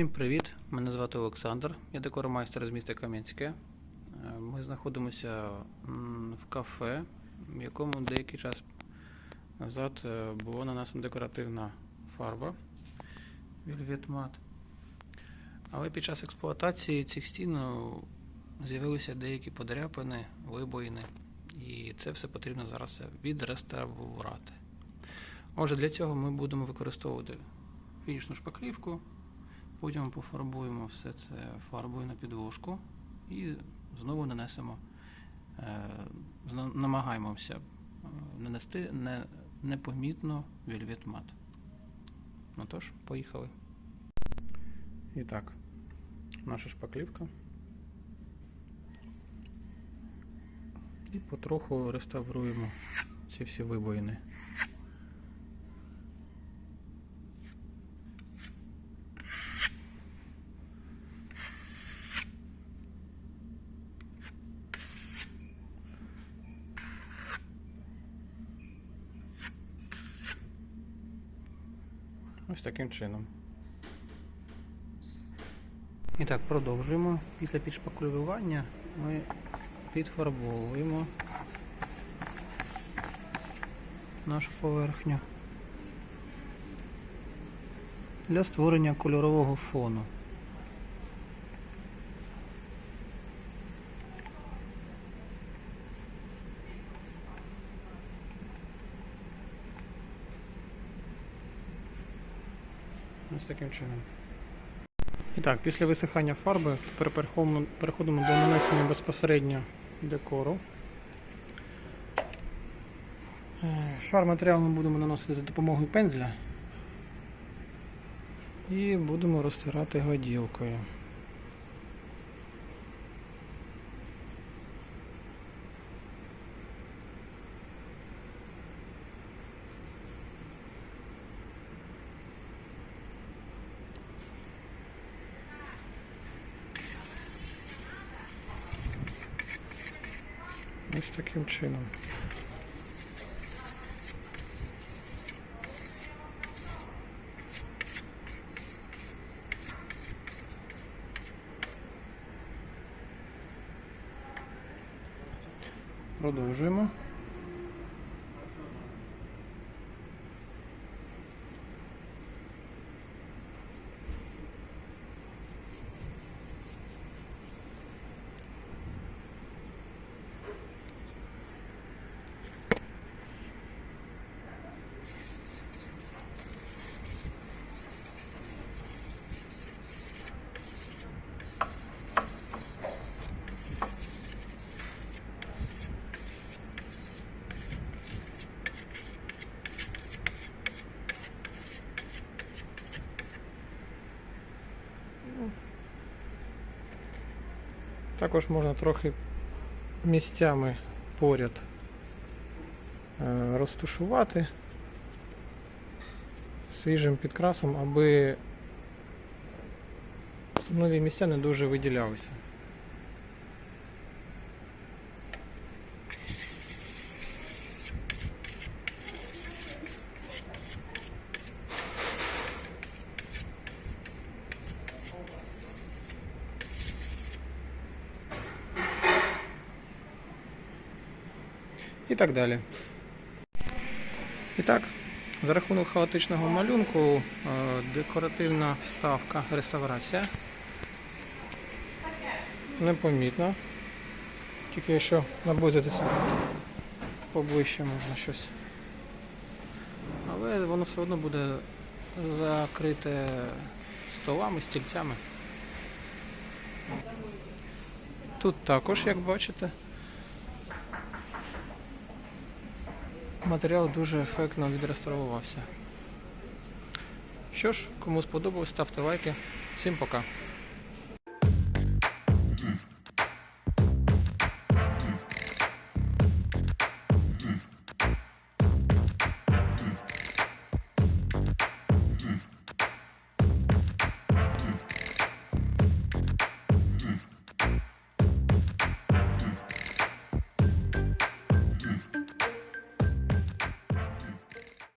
Всім привіт! Мене звати Олександр, я декоромайстер з міста Кам'янське. Е, Ми знаходимося в кафе, в якому деякий час назад е, була нанесена декоративна фарба Velvet Але під час експлуатації цих стін е, з'явилися деякі подряпини, вибоїни, і це все потрібно зараз відреставрувати. Отже, для цього ми будемо використовувати фінішну шпаклівку. Потім пофарбуємо все це фарбою на підложку і знову нанесемо, е, намагаємося е, нанести не, непомітно вельвет мат. Ну тож, поїхали. І так, наша шпаклівка. І потроху реставруємо ці всі вибоїни. Ось таким чином. І так, продовжуємо. Після підшпаклювання ми підфарбовуємо нашу поверхню для створення кольорового фону. Ось таким чином. І так, після висихання фарби тепер переходимо, до нанесення безпосередньо декору. Е, Шар матеріалу ми будемо наносити за допомогою пензля і будемо розтирати годілкою. Ось таким чином. Продовжуємо. Також можна трохи місцями поряд розтушувати свіжим підкрасом, аби нові місця не дуже виділялися. І так далі. І так, за рахунок хаотичного малюнку, е, декоративна вставка реставрація. Непомітно. Тільки якщо наблизитися поближче можна щось. Але воно все одно буде закрите столами, стільцями. Тут також, як бачите, матеріал дуже ефектно відреставрувався. Що ж, кому сподобалось, ставте лайки. Всім пока.